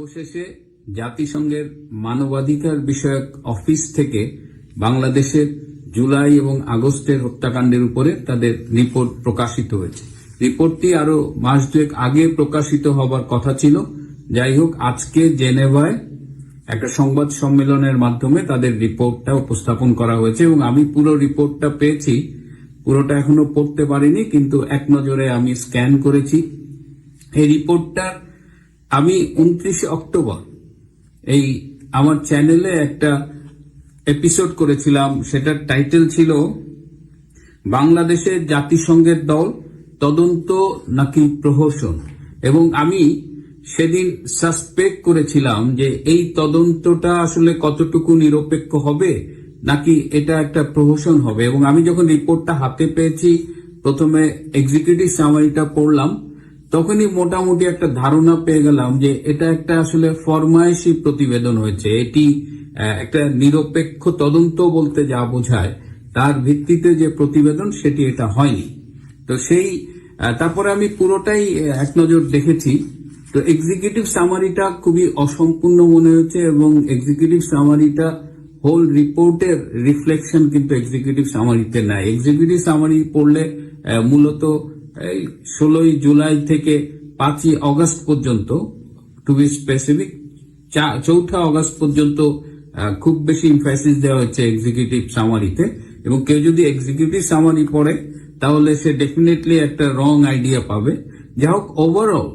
অবশেষে জাতিসংঘের মানবাধিকার বিষয়ক অফিস থেকে বাংলাদেশের জুলাই এবং আগস্টের হত্যাকাণ্ডের উপরে তাদের রিপোর্ট প্রকাশিত হয়েছে। রিপোর্টটি আরও মাস দুয়েক আগে প্রকাশিত হবার কথা ছিল। যাই হোক, আজকে জেনেভায় একটা সংবাদ সম্মেলনের মাধ্যমে তাদের রিপোর্টটা উপস্থাপন করা হয়েছে এবং আমি পুরো রিপোর্টটা পেয়েছি। পুরোটা এখনও পড়তে পারিনি, কিন্তু এক নজরে আমি স্ক্যান করেছি। এই রিপোর্টটা আমি উনত্রিশে অক্টোবর এই আমার চ্যানেলে একটা এপিসোড করেছিলাম, সেটার টাইটেল ছিল বাংলাদেশের জাতিসংঘের দল তদন্ত নাকি প্রহসন। এবং আমি সেদিন সাসপেক্ট করেছিলাম যে এই তদন্তটা আসলে কতটুকু নিরপেক্ষ হবে, নাকি এটা একটা প্রহসন হবে। এবং আমি যখন রিপোর্টটা হাতে পেয়েছি, প্রথমে এক্সিকিউটিভ সামারিটা পড়লাম তখনই মোটামুটি একটা ধারণা পেয়ে গেলাম যে এটা একটা আসলে ফরমায়েশি প্রতিবেদন হয়েছে। এটি একটা নিরপেক্ষ তদন্ত বলতে যা বোঝায়, তার ভিত্তিতে যে প্রতিবেদন, সেটি এটা হয়নি। তো সেই তারপরে আমি পুরোটাই এক নজর দেখেছি। তো এক্সিকিউটিভ সামারিটা খুবই অসম্পূর্ণ মনে হয়েছে এবং এক্সিকিউটিভ সামারিটা হোল রিপোর্টের রিফ্লেকশন কিন্তু এক্সিকিউটিভ সামারিতে নাই। এক্সিকিউটিভ সামারি পড়লে মূলত ষোলোই জুলাই থেকে পাঁচই অগস্ট পর্যন্ত টু বি স্পেসিফিক চৌঠা অগস্ট পর্যন্ত খুব বেশি ইনফাসিস দেওয়া হচ্ছে এক্সিকিউটিভ সামারিতে এবং কেউ যদি এক্সিকিউটিভ সামারি পড়ে, তাহলে সে ডেফিনেটলি একটা রং আইডিয়া পাবে। যাই হোক ওভারঅল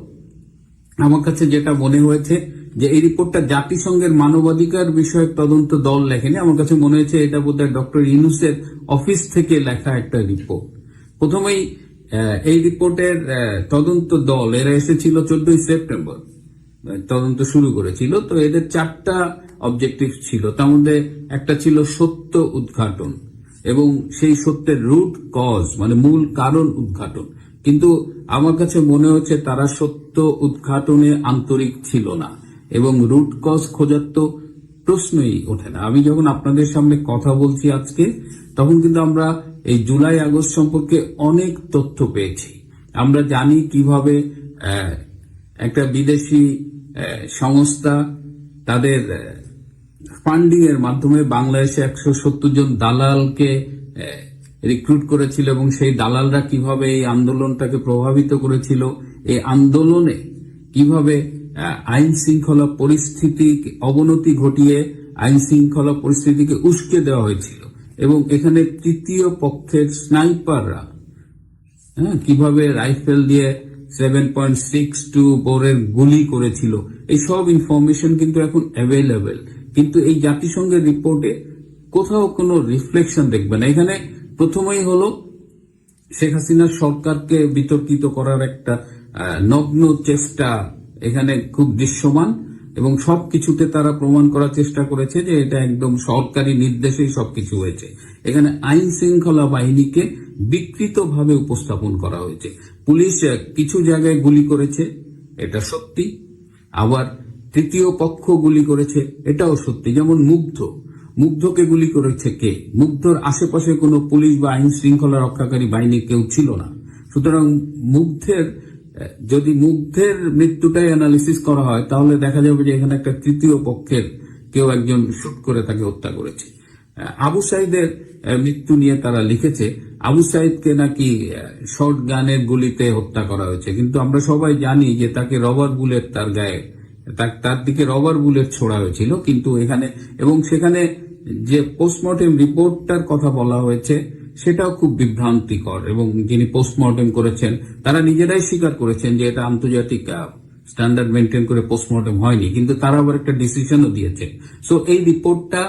আমার কাছে যেটা মনে হয়েছে, যে এই রিপোর্টটা জাতিসংঘের মানবাধিকার বিষয়ক তদন্ত দল লেখেনি। আমার কাছে মনে হয়েছে এটা বোধহয় ডক্টর ইউনুসের অফিস থেকে লেখা একটা রিপোর্ট প্রথমেই এই রিপোর্টের তদন্ত দল, এরা এসেছিল চোদ্দই সেপ্টেম্বর। তদন্ত শুরু করেছিল, তো এদের চারটা অবজেক্টিভ ছিল। তার মধ্যে একটা ছিল সত্য উদ্ঘাটন এবং সেই সত্যের রুট কজ মানে মূল কারণ উদ্ঘাটন। কিন্তু আমার কাছে মনে হচ্ছে তারা সত্য উদ্ঘাটনে আন্তরিক ছিল না এবং রুট কজ খোঁজার তো প্রশ্নই ওঠে না। আমি যখন আপনাদের সামনে কথা বলছি আজকে, তখন কিন্তু আমরা এই জুলাই আগস্ট সম্পর্কে অনেক তথ্য পেয়েছি। আমরা জানি কীভাবে একটা বিদেশি সংস্থা তাদের ফান্ডিং এর মাধ্যমে বাংলাদেশে একশো সত্তর জন দালালকে রিক্রুট করেছিল এবং সেই দালালরা কীভাবে এই আন্দোলনটাকে প্রভাবিত করেছিল, এই আন্দোলনে কীভাবে আইন শৃঙ্খলা পরিস্থিতি অবনতি ঘটিয়ে আইন শৃঙ্খলা পরিস্থিতিকে উস্কে দেওয়া হয়েছিল। এবং এখানে তৃতীয় পক্ষের স্নাইপাররা হ্যাঁ কীভাবে রাইফেল দিয়ে সেভেন পয়েন্ট সিক্স টু বোরের গুলি করেছিল, এই সব ইনফরমেশন কিন্তু এখন অ্যাভেলেবেল কিন্তু এই জাতিসংঘের রিপোর্টে কোথাও কোনো রিফ্লেকশন দেখবে না। এখানে প্রথমেই হলো শেখ হাসিনার সরকারকে বিতর্কিত করার একটা নগ্ন চেষ্টা এখানে খুব দৃশ্যমান। এবং সব কিছুতে তারা প্রমাণ করার চেষ্টা করেছে যে এটা একদম সরকারি নির্দেশেই সবকিছু হয়েছে। এখানে আইন শৃঙ্খলা বাহিনীকে বিকৃতভাবে উপস্থাপন করা হয়েছে। পুলিশ কিছু জায়গায় গুলি করেছে, এটা সত্যি। আবার তৃতীয় পক্ষ গুলি করেছে, এটাও সত্যি। যেমন মুগ্ধ। মুগ্ধকে গুলি করেছে কে? মুগ্ধর আশেপাশে কোনো পুলিশ বা আইন শৃঙ্খলা রক্ষাকারী বাহিনী কেউ ছিল না। সুতরাং মুগ্ধের যদি মুগ্ধের মৃত্যুটাই অ্যানালিসিস করা হয়, তাহলে দেখা যাবে যে এখানে একটা তৃতীয় পক্ষের কেউ একজন শুট করে তাকে হত্যা করেছে। আবু সাইদের মৃত্যু নিয়ে তারা লিখেছে, আবু সাইদকে নাকি শর্ট গানের গুলিতে হত্যা করা হয়েছে। কিন্তু আমরা সবাই জানি যে তাকে রবার বুলেট তার গায়ে, তার দিকে রবার বুলেট ছোড়া হয়েছিল। কিন্তু এখানে, এবং সেখানে যে পোস্টমর্টেম রিপোর্টটার কথা বলা হয়েছে সেটাও খুব বিভ্রান্তিকর এবং যিনি পোস্টমর্টেম করেছেন, তারা নিজেরাই স্বীকার করেছেন যে এটা আন্তর্জাতিক স্ট্যান্ডার্ড মেনটেন করে পোস্টমর্টেম হয়নি, কিন্তু তারা আবার একটা ডিসিশনও দিয়েছে সো এই রিপোর্টটা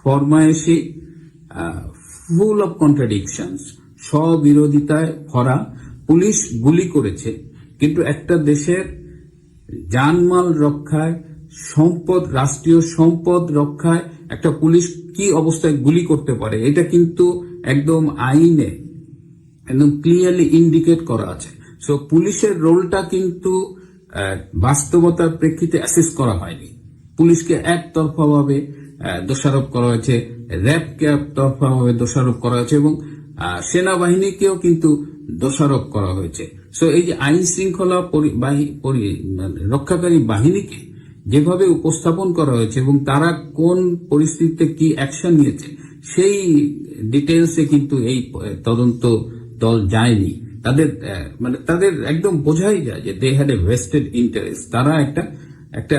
ফরমায়েশি ফুল অফ কন্ট্রাডিকশনস স্ববিরোধিতায় ভরা। পুলিশ গুলি করেছে, কিন্তু একটা দেশের জানমাল রক্ষায় সম্পদ, রাষ্ট্রীয় সম্পদ রক্ষায় একটা পুলিশ কি অবস্থায় গুলি করতে পারে, এটা কিন্তু একদম আইনে, একদম ক্লিয়ারলি ইন্ডিকেট করা আছে। সো পুলিশের রোলটা কিন্তু বাস্তবতার প্রেক্ষিতে অ্যাসেস করা হয়নি। পুলিশকে একতরফা ভাবে দোষারোপ করা হয়েছে, র্যাবকে একতরফা ভাবে দোষারোপ করা হয়েছে এবং সেনাবাহিনীকেও কিন্তু দোষারোপ করা হয়েছে। সো এই যে আইন শৃঙ্খলা রক্ষাকারী বাহিনীকে যেভাবে উপস্থাপন করা হয়েছে এবং তারা কোন পরিস্থিতিতে কি অ্যাকশন নিয়েছে সেই ডিটেলসে কিন্তু এই তদন্ত দল যায়নি। তাদের মানে তাদের একদম বোঝাই যায় যে they had a vested interest তারা একটা একটা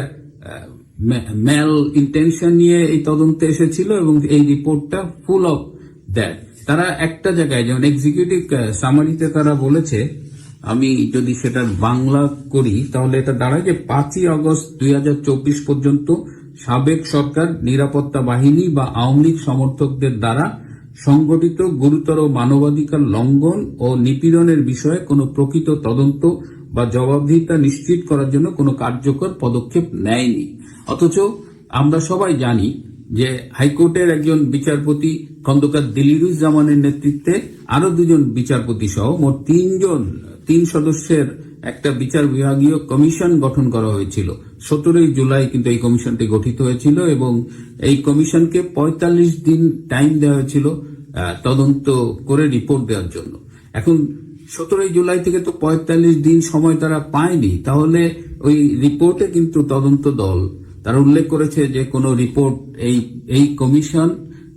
ম্যাল ইন্টেনশন নিয়ে এই তদন্তে এসেছিল এবং এই রিপোর্টটা ফুল অফ দ্যাট তারা একটা জায়গায় যেমন এক্সিকিউটিভ সামারিতে তারা বলেছে, আমি যদি সেটা বাংলা করি, তাহলে এটা দাঁড়ায় যে পাঁচই আগস্ট দুই হাজার চব্বিশ পর্যন্ত সাবেক সরকার, নিরাপত্তা বাহিনী বা আওয়ামী লীগ সমর্থকদের দ্বারা সংগঠিত গুরুতর মানবাধিকার লঙ্ঘন ও নিপীড়নের বিষয়ে কোনো প্রকৃত তদন্ত বা জবাবদিহিতা নিশ্চিত করার জন্য কোনো কার্যকর পদক্ষেপ নেয়নি। অথচ আমরা সবাই জানি যে হাইকোর্টের একজন বিচারপতি খন্দকার দিলিরুজ্জামানের নেতৃত্বে আরও দুজন বিচারপতি সহ মোট তিনজন, তিন সদস্যের একটা বিচার বিভাগীয় কমিশন গঠন করা হয়েছিল। সতেরোই জুলাই কিন্তু এই কমিশনটি গঠিত হয়েছিল এবং এই কমিশনকে পঁয়তাল্লিশ দিন টাইম দেওয়া হয়েছিল তদন্ত করে রিপোর্ট দেওয়ার জন্য। এখন সতেরোই জুলাই থেকে তো পঁয়তাল্লিশ দিন সময় তারা পায়নি, তাহলে ওই রিপোর্টে কিন্তু তদন্ত দল, তারা উল্লেখ করেছে যে কোনো রিপোর্ট এই এই কমিশন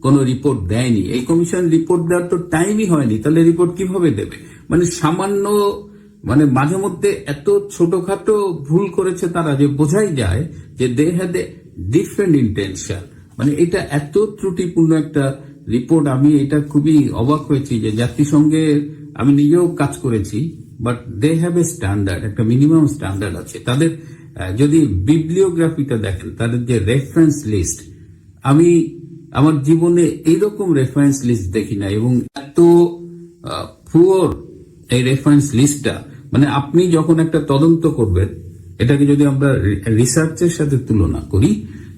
কোনো রিপোর্ট দেয়নি। এই কমিশন রিপোর্ট দেওয়ার তো টাইমই হয়নি, তাহলে রিপোর্ট কীভাবে দেবে? মানে সামান্য মানে মাঝে মধ্যে এত ছোটখাটো ভুল করেছে তারা যে বোঝাই যায় যে they had a different intention মানে এটা এত ত্রুটিপূর্ণ একটা রিপোর্ট আমি এটা খুবই অবাক হয়েছি যে জাতিসংঘের, আমি নিজেও কাজ করেছি but they have a standard একটা মিনিমাম স্ট্যান্ডার্ড আছে। তাদের যদি বিবলিওগ্রাফিটা দেখেন, তাদের যে রেফারেন্স লিস্ট আমি আমার জীবনে এইরকম রেফারেন্স লিস্ট দেখি না এবং এত পুয়ার এই রেফারেন্স লিস্টটা মানে আপনি যখন একটা তদন্ত করবেন, এটাকে যদি আমরা রিসার্চের সাথে তুলনা করি,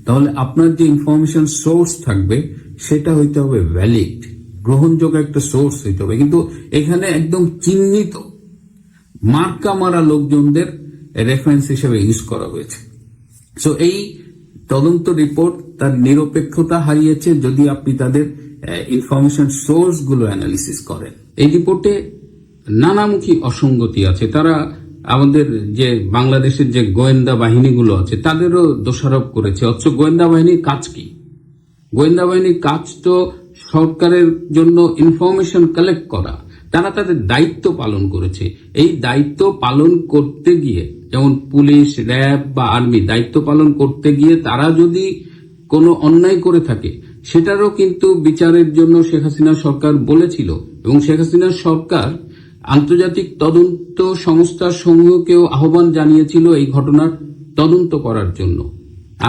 তাহলে আপনার যে ইনফরমেশন সোর্স থাকবে, সেটা হইতে হবে ভ্যালিড গ্রহণযোগ্য একটা সোর্স হইতে হবে। কিন্তু এখানে একদম চিহ্নিত মার্কা মারা লোকজনদের রেফারেন্স হিসেবে ইউজ করা হয়েছে। সো এই তদন্ত রিপোর্ট তার নিরপেক্ষতা হারিয়েছে যদি আপনি তাদের ইনফরমেশন সোর্সগুলো অ্যানালিসিস করেন। এই রিপোর্টে নানামুখী অসঙ্গতি আছে। তারা আমাদের যে বাংলাদেশের যে গোয়েন্দা বাহিনীগুলো আছে, তাদেরও দোষারোপ করেছে। অথচ গোয়েন্দা বাহিনীর কাজ কি? গোয়েন্দা বাহিনীর কাজ তো সরকারের জন্য ইনফরমেশন কালেক্ট করা। তারা তাদের দায়িত্ব পালন করেছে। এই দায়িত্ব পালন করতে গিয়ে, যেমন পুলিশ, র্যাব বা আর্মি, দায়িত্ব পালন করতে গিয়ে তারা যদি কোনো অন্যায় করে থাকে, সেটারও কিন্তু বিচারের জন্য শেখ হাসিনা সরকার বলেছিল। এবং শেখ হাসিনা সরকার আন্তর্জাতিক তদন্ত সংস্থা সমূহকেও আহ্বান জানিয়েছিল এই ঘটনার তদন্ত করার জন্য।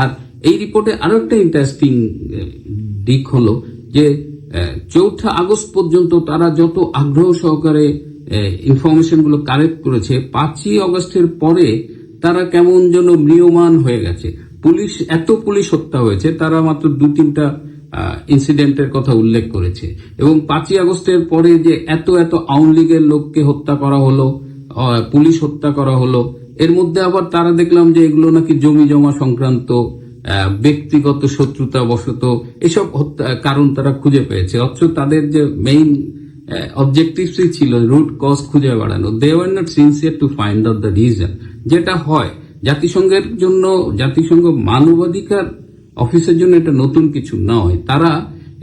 আর এই রিপোর্টে আরও একটা ইন্টারেস্টিং দিক হলো যে চৌঠা আগস্ট পর্যন্ত তারা যত আগ্রহ সহকারে ইনফরমেশনগুলো কালেক্ট করেছে, পাঁচই আগস্টের পরে তারা কেমন যেন ম্রিয়মান হয়ে গেছে। পুলিশ, এত পুলিশ হত্যা হয়েছে, তারা মাত্র দু তিনটা ইনসিডেন্টের কথা উল্লেখ করেছে। এবং পাঁচই আগস্টের পরে যে এত এত আওয়ামী লীগের লোককে হত্যা করা হলো পুলিশ হত্যা করা হলো, এর মধ্যে আবার তারা দেখলাম যে এগুলো নাকি জমি জমা সংক্রান্ত ব্যক্তিগত শত্রুতা বশত এসব কারণ তারা খুঁজে পেয়েছে। অথচ তাদের যে মেইন অবজেক্টিভসই ছিল রুট কজ খুঁজে বেড়ানো। They were not sincere to find out the reason যেটা হয়, জাতিসংঘের জন্য, জাতিসংঘ মানবাধিকার অফিসের জন্য এটা নতুন কিছু নয়। তারা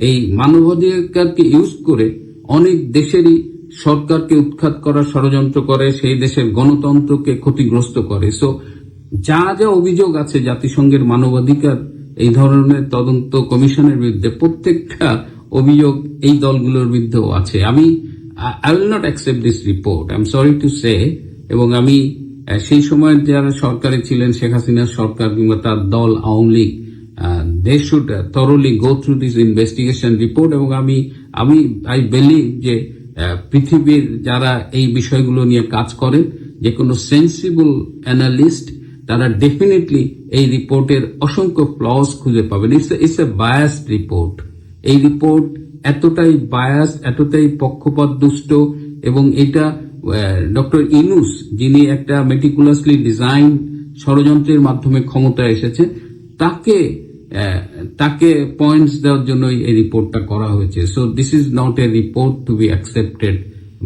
এই মানবাধিকারকে ইউজ করে অনেক দেশেরই সরকারকে উৎখাত করার ষড়যন্ত্র করে, সেই দেশের গণতন্ত্রকে ক্ষতিগ্রস্ত করে। সো যা যা অভিযোগ আছে জাতিসংঘের মানবাধিকার, এই ধরনের তদন্ত কমিশনের বিরুদ্ধে প্রত্যেকটা অভিযোগ এই দলগুলোর বিরুদ্ধেও আছে। আমি I will not accept this report I am sorry to say এবং আমি সেই সময় যারা সরকারে ছিলেন, শেখ হাসিনার সরকার কিংবা তার দল, Awami League they should thoroughly go through this investigation report এবং আমি আমি আই বিলিভ যে আহ, পৃথিবীর যারা এই বিষয়গুলো নিয়ে কাজ করেন যে কোনো সেন্সিবল অ্যানালিস্ট তারা ডেফিনেটলি এই রিপোর্টের অসংখ্য ফ্লস খুঁজে পাবেন। It's it's a biased report এই রিপোর্ট এতটাই বায়াস এতটাই পক্ষপাত দুষ্ট এবং এটা ডক্টর ইনুস যিনি একটা মেটিকুলাসলি ডিজাইন ষড়যন্ত্রের মাধ্যমে ক্ষমতায় এসেছে তাকে তাকে পয়েন্টস দেওয়ার জন্য এই রিপোর্টটা করা হয়েছে। So this is not a report to be accepted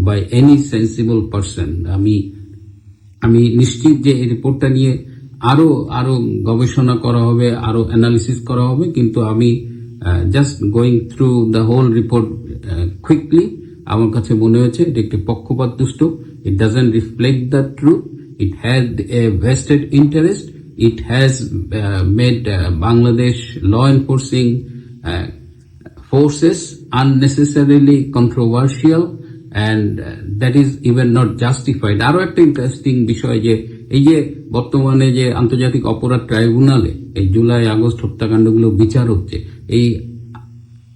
by any sensible person আমি আমি নিশ্চিত যে এই রিপোর্টটা নিয়ে আরও আরও গবেষণা করা হবে, আরও অ্যানালিসিস করা হবে, কিন্তু আমি just going through the whole report quickly আমার কাছে মনে হয়েছে এটা একটি পক্ষপাত দুষ্ট it doesn't reflect the truth it had a vested interest it has made Bangladesh law enforcing forces unnecessarily controversial and uh, that is even not justified. আরও একটা ইন্টারেস্টিং বিষয় যে এই যে বর্তমানে যে আন্তর্জাতিক অপরাধ ট্রাইব্যুনালে এই জুলাই আগস্ট হত্যাকাণ্ডগুলো বিচার হচ্ছে এই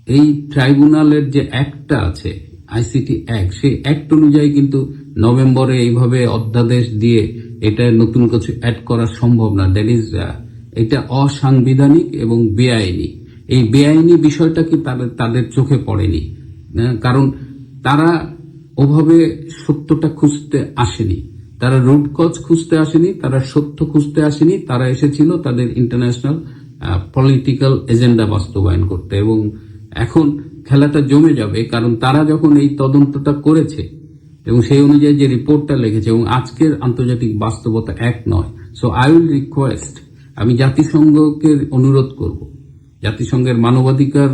এই ট্রাইব্যুনালের যে অ্যাক্টটা আছে আইসিটি অ্যাক্ট সেই অ্যাক্ট অনুযায়ী কিন্তু নভেম্বরে এইভাবে অধ্যাদেশ দিয়ে এটা নতুন কিছু অ্যাড করা সম্ভব না। দ্যাট ইজ এটা অসাংবিধানিক এবং বেআইনি। এই বেআইনি বিষয়টা কি তাদের তাদের চোখে পড়েনি? কারণ তারা ওভাবে সত্যটা খুঁজতে আসেনি। তারা রুট কজ খুঁজতে আসেনি, তারা সত্য খুঁজতে আসেনি। তারা এসেছিল তাদের ইন্টারন্যাশনাল পলিটিক্যাল এজেন্ডা বাস্তবায়ন করতে। এবং এখন খেলাটা জমে যাবে, কারণ তারা যখন এই তদন্তটা করেছে এবং সেই অনুযায়ী যে রিপোর্টটা লিখেছে এবং আজকের আন্তর্জাতিক বাস্তবতা এক নয়। সো আই উইল রিকোয়েস্ট আমি জাতিসংঘকে অনুরোধ করব, জাতিসংঘের মানবাধিকার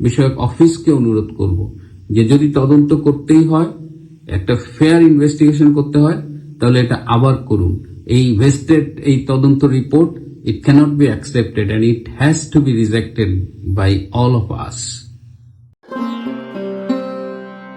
বিষয়ক অফিসকে অনুরোধ করব যে যদি তদন্ত করতেই হয়, একটা ফেয়ার ইনভেস্টিগেশন করতে হয়, তাহলে এটা আবার করুন। এই ভেস্টেড এই তদন্ত report it cannot be accepted and it has to be rejected by all of us